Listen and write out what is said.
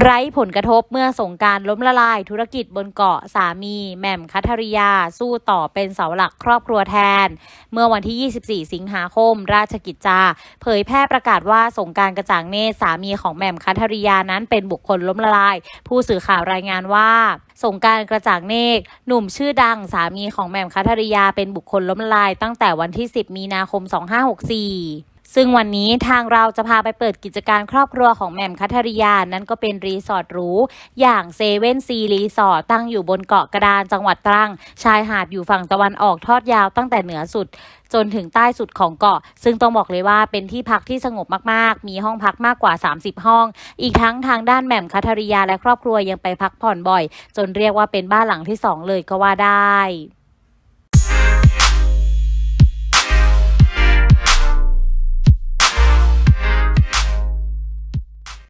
ไร้ผลกระทบเมื่อสงการล้มละลายธุรกิจบนเกาะสามีแหม่มคัทริยา สู้ต่อเป็นเสาหลักครอบครัวแทน เมื่อวันที่ 24 สิงหาคม ราชกิจจา เผยแพร่ประกาศว่าสงการกระจ่างเนตรสามีของแหม่มคัทริยานั้นเป็นบุคคลล้มละลาย ผู้สื่อข่าวรายงานว่าสงการกระจ่างเนตรหนุ่มชื่อดังสามีของแหม่มคัทริยาเป็นบุคคลล้มละลายตั้งแต่วันที่ 10 มีนาคม 2564 ซึ่งวันนี้ทางเราจะพาไปเปิดกิจการครอบครัวของแหม่มคัทริยา นั่นก็เป็นรีสอร์ทหรูอย่างเซเว่นซีรีสอร์ทตั้งอยู่บนเกาะกระดานจังหวัดตรัง ชายหาดอยู่ฝั่งตะวันออกทอดยาวตั้งแต่เหนือสุดจนถึงใต้สุดของเกาะ ซึ่งต้องบอกเลยว่าเป็นที่พักที่สงบมากๆ มีห้องพักมากกว่า 30 ห้อง อีกทั้งทางด้านแหม่มคัทริยาและครอบครัวยังไปพักผ่อนบ่อย จนเรียกว่าเป็นบ้านหลังที่สองเลยก็ว่าได้